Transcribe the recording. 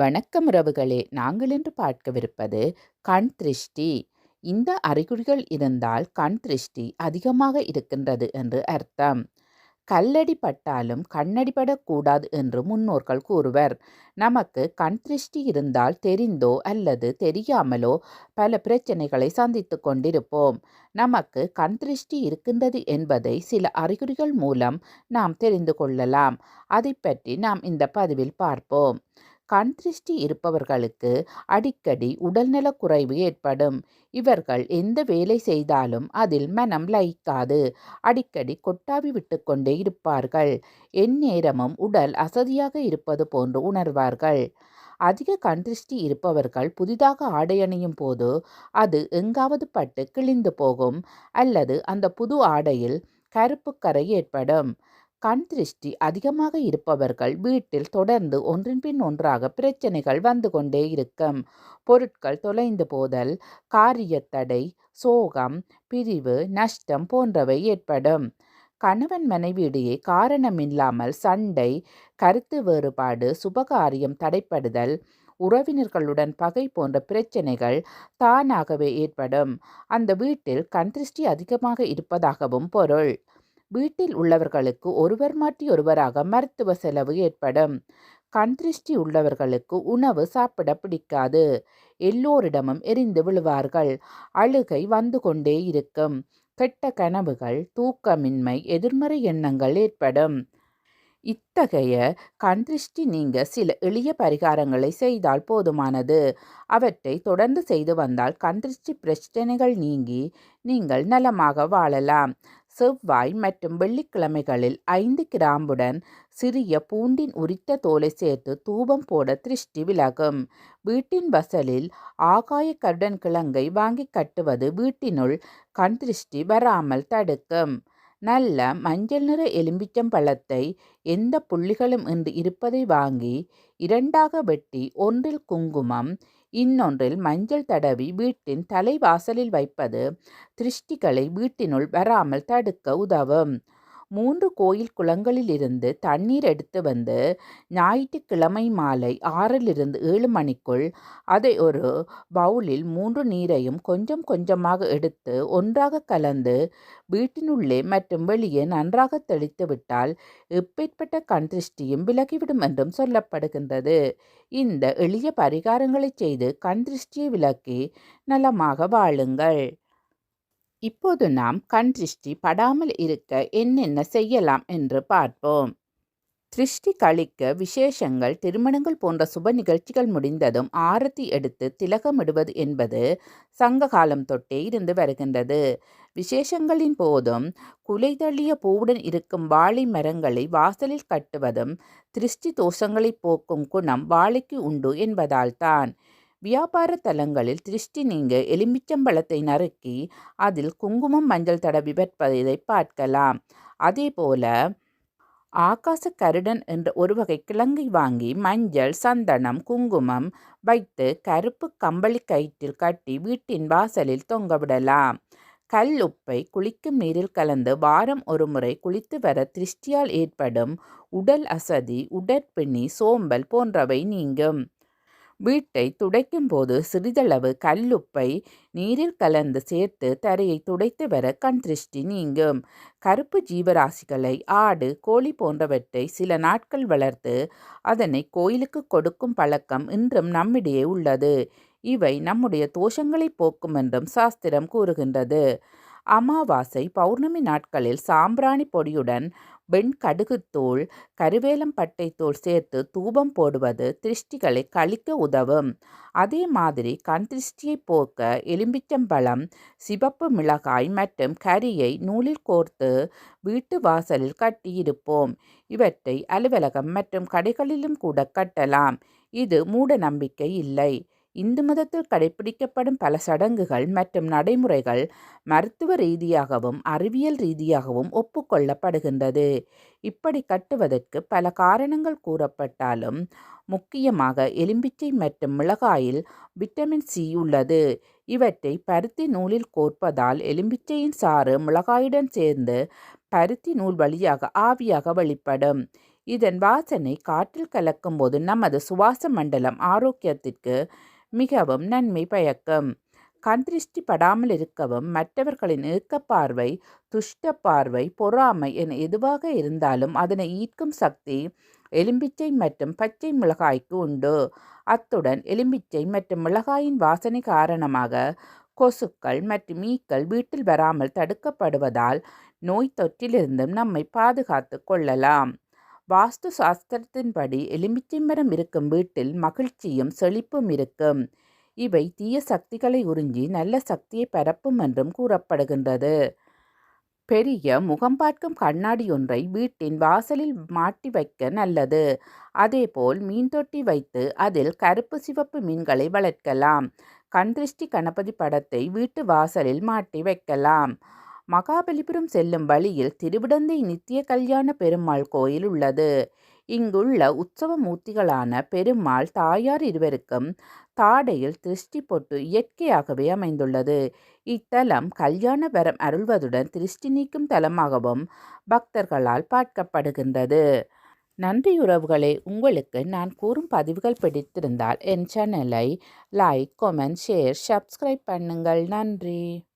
வணக்கம் உறவுகளே நாங்கள் என்று பார்க்கவிருப்பது கண் திருஷ்டி. இந்த அறிகுறிகள் இருந்தால் கண் திருஷ்டி அதிகமாக இருக்கின்றது என்று அர்த்தம். கல்லடி பட்டாலும் கண்ணடிபடக்கூடாது என்று முன்னோர்கள் கூறுவர். நமக்கு கண் திருஷ்டி இருந்தால் தெரிந்தோ அல்லது தெரியாமலோ பல பிரச்சனைகளை சந்தித்து கொண்டிருப்போம். நமக்கு கண் திருஷ்டி இருக்கின்றது என்பதை சில அறிகுறிகள் மூலம் நாம் தெரிந்து கொள்ளலாம். அதை பற்றி நாம் இந்த பதிவில் பார்ப்போம். கண் திருஷ்டி இருப்பவர்களுக்கு அடிக்கடி உடல்நலக் குறைவு ஏற்படும். இவர்கள் எந்த வேலை செய்தாலும் அதில் மனம் லயிக்காது. அடிக்கடி கொட்டாவி விட்டுக்கொண்டே இருப்பார்கள். எந்நேரமும் உடல் அசதியாக இருப்பது போன்று உணர்வார்கள். அதிக கண் திருஷ்டி இருப்பவர்கள் புதிதாக ஆடை அணியும் போது அது எங்காவது பட்டு கிழிந்து போகும் அல்லது அந்த புது ஆடையில் கருப்பு கரை ஏற்படும். கண் திருஷ்டி அதிகமாக இருப்பவர்கள் வீட்டில் தொடர்ந்து ஒன்றின் பின் ஒன்றாக பிரச்சனைகள் வந்து கொண்டே இருக்கும். பொருட்கள் தொலைந்து போதல் காரியத்தடை சோகம் பிரிவு நஷ்டம் போன்றவை ஏற்படும். கணவன் மனைவியிடையே காரணமில்லாமல் சண்டை கருத்து வேறுபாடு சுபகாரியம் தடைப்படுதல் உறவினர்களுடன் பகை போன்ற பிரச்சனைகள் தானாகவே ஏற்படும். அந்த வீட்டில் கண் திருஷ்டி அதிகமாக இருப்பதாகவும் பொருள். வீட்டில் உள்ளவர்களுக்கு ஒருவர் மாற்றி ஒருவராக மருத்துவ செலவு ஏற்படும். கண் திருஷ்டி உள்ளவர்களுக்கு உணவு சாப்பிட பிடிக்காது. எல்லோரிடமும் எரிந்து விழுவார்கள். அழுகை வந்து கொண்டே இருக்கும். கெட்ட கனவுகள் தூக்கமின்மை எதிர்மறை எண்ணங்கள் ஏற்படும். இத்தகைய கண் திருஷ்டி நீங்க சில எளிய பரிகாரங்களை செய்தால் போதுமானது. அவற்றை தொடர்ந்து செய்து வந்தால் கண் திருஷ்டி பிரச்சனைகள் நீங்கி நீங்கள் நலமாக வாழலாம். செவ்வாய் மற்றும் வெள்ளிக்கிழமைகளில் ஐந்து கிராம்புடன் சிறிய பூண்டின் உரித்த தோலை சேர்த்து தூபம் போட திருஷ்டி விலகும். வீட்டின் வசலில் ஆகாய கருடன் கிழங்கை வாங்கி கட்டுவது வீட்டினுள் கண் திருஷ்டி வராமல் தடுக்கும். நல்ல மஞ்சள் நிற எலும்பிச்சம் பழத்தை எந்த புள்ளிகளும் இன்று இருப்பதை வாங்கி இரண்டாக வெட்டி ஒன்றில் குங்குமம் இன்னொன்றில் மஞ்சள் தடவி வீட்டின் தலைவாசலில் வைப்பது திருஷ்டிகளை வீட்டினுள் வராமல் தடுக்க உதவும். மூன்று கோயில் குளங்களிலிருந்து தண்ணீர் எடுத்து வந்து ஞாயிற்றுக்கிழமை மாலை ஆறிலிருந்து ஏழு மணிக்குள் அதை ஒரு பவுலில் மூன்று நீரையும் கொஞ்சம் கொஞ்சமாக எடுத்து ஒன்றாக கலந்து வீட்டினுள்ளே மற்றும் வெளியே நன்றாக தெளித்துவிட்டால் எப்பேற்பட்ட கண் திருஷ்டியும் விலகிவிடும் என்றும் சொல்லப்படுகின்றது. இந்த எளிய பரிகாரங்களை செய்து கண் திருஷ்டியை விலக்கி நலமாக வாழுங்கள். இப்போது நாம் கண் திருஷ்டி படாமல் இருக்க என்னென்ன செய்யலாம் என்று பார்ப்போம். திருஷ்டி கழிக்க விசேஷங்கள் திருமணங்கள் போன்ற சுப நிகழ்ச்சிகள் முடிந்ததும் ஆரத்தி எடுத்து திலகமிடுவது என்பது சங்க காலம் தொட்டே இருந்து வருகின்றது. விசேஷங்களின் போதும் குலை தள்ளிய பூவுடன் இருக்கும் வாழை மரங்களை வாசலில் கட்டுவதும் திருஷ்டி தோஷங்களை போக்கும் குணம் வாழைக்கு உண்டு என்பதால்தான். வியாபார தலங்களில் திருஷ்டி நீங்க எலுமிச்சம்பழத்தை நறுக்கி அதில் குங்குமம் மஞ்சள் தடவி விற்பதை பார்க்கலாம். அதேபோல ஆகாச கருடன் என்ற ஒரு வகை கிழங்கை வாங்கி மஞ்சள் சந்தனம் குங்குமம் வைத்து கருப்பு கம்பளி கயிற்றில் கட்டி வீட்டின் வாசலில் தொங்கவிடலாம் கல் உப்பை குளிக்கும் நீரில் கலந்து வாரம் ஒரு முறை குளித்து வர திருஷ்டியால் ஏற்படும் உடல் அசதி உடற்பிணி சோம்பல் போன்றவை நீங்கும். வீட்டை துடைக்கும் போது சிறிதளவு கல்லுப்பை நீரில் கலந்து சேர்த்து தரையை துடைத்து வர கண் திருஷ்டி நீங்கும். கருப்பு ஜீவராசிகளை ஆடு கோழி போன்றவற்றை சில நாட்கள் வளர்த்து அதனை கோயிலுக்கு கொடுக்கும் பழக்கம் இன்றும் நம்மிடையே உள்ளது. இவை நம்முடைய தோஷங்களை போக்கும் என்றும் சாஸ்திரம் கூறுகின்றது. அமாவாசை பௌர்ணமி நாட்களில் சாம்பிராணி பொடியுடன் வெண் கடுகுத்தூள் கருவேலம் பட்டைத்தூள் சேர்த்து தூபம் போடுவது திருஷ்டிகளை கழிக்க உதவும். அதே மாதிரி கண் திருஷ்டியை போக்க எலும்பிச்சம்பழம் சிவப்பு மிளகாய் மற்றும் கரியை நூலில் கோர்த்து வீட்டு வாசலில் கட்டியிருப்போம் இவற்றை அலுவலகம் மற்றும் கடைகளிலும் கூட கட்டலாம். இது மூட நம்பிக்கை இல்லை. இந்து மதத்தில் கடைபிடிக்கப்படும் பல சடங்குகள் மற்றும் நடைமுறைகள் மருத்துவ ரீதியாகவும் அறிவியல் ரீதியாகவும் ஒப்புக்கொள்ளப்படுகின்றது. இப்படி கட்டுவதற்கு பல காரணங்கள் கூறப்பட்டாலும் முக்கியமாக எலும்பிச்சை மற்றும் மிளகாயில் விட்டமின் சி உள்ளது. இவற்றை பருத்தி நூலில் கோர்ப்பதால் எலும்பிச்சையின் சாறு மிளகாயுடன் சேர்ந்து பருத்தி நூல் வழியாக ஆவியாக வெளிப்படும். இதன் வாசனை காற்றில் கலக்கும்போது நமது சுவாச மண்டலம் ஆரோக்கியத்திற்கு மிகவும் நன்மை பயக்கும். கண் திருஷ்டி படாமல் இருக்கவும் மற்றவர்களின் பார்வை துஷ்ட பார்வை பொறாமை என எதுவாக இருந்தாலும் அதனை ஈர்க்கும் சக்தி எலும்பிச்சை மற்றும் பச்சை மிளகாய்க்கு உண்டு. அத்துடன் எலும்பிச்சை மற்றும் மிளகாயின் வாசனை காரணமாக கொசுக்கள் மற்றும் ஈக்கள் வீட்டில் வராமல் தடுக்கப்படுவதால் நோய் தொற்றிலிருந்தும் நம்மை பாதுகாத்து கொள்ளலாம். வாஸ்து சாஸ்திரத்தின்படி எலுமிச்சை மரம் இருக்கும் வீட்டில் மகிழ்ச்சியும் செழிப்பும் இருக்கும். இவை தீய சக்திகளை உறிஞ்சி நல்ல சக்தியை பரப்பும் என்றும் கூறப்படுகின்றது. பெரிய முகம் பார்க்கும் கண்ணாடி ஒன்றை வீட்டின் வாசலில் மாட்டி வைக்க நல்லது. அதேபோல் மீன் தொட்டி வைத்து அதில் கருப்பு சிவப்பு மீன்களை வளர்க்கலாம். கண்திருஷ்டி கணபதி படத்தை வீட்டு வாசலில் மாட்டி வைக்கலாம். மகாபலிபுரம் செல்லும் வழியில் திருவிடந்தை நித்திய கல்யாண பெருமாள் கோயில் உள்ளது. இங்குள்ள உற்சவ மூர்த்திகளான பெருமாள் தாயார் இருவருக்கும் தாடையில் திருஷ்டி பொட்டு இயற்கையாகவே அமைந்துள்ளது. இத்தலம் கல்யாண வரம் அருள்வதுடன் திருஷ்டி நீக்கும் தலமாகவும் பக்தர்களால் பார்க்கப்படுகின்றது. நன்றி உறவுகளே உங்களுக்கு நான் கூறும் பதிவுகள் பிடித்திருந்தால் என் சேனலை லைக் கொமெண்ட் ஷேர் சப்ஸ்கிரைப் பண்ணுங்கள். நன்றி.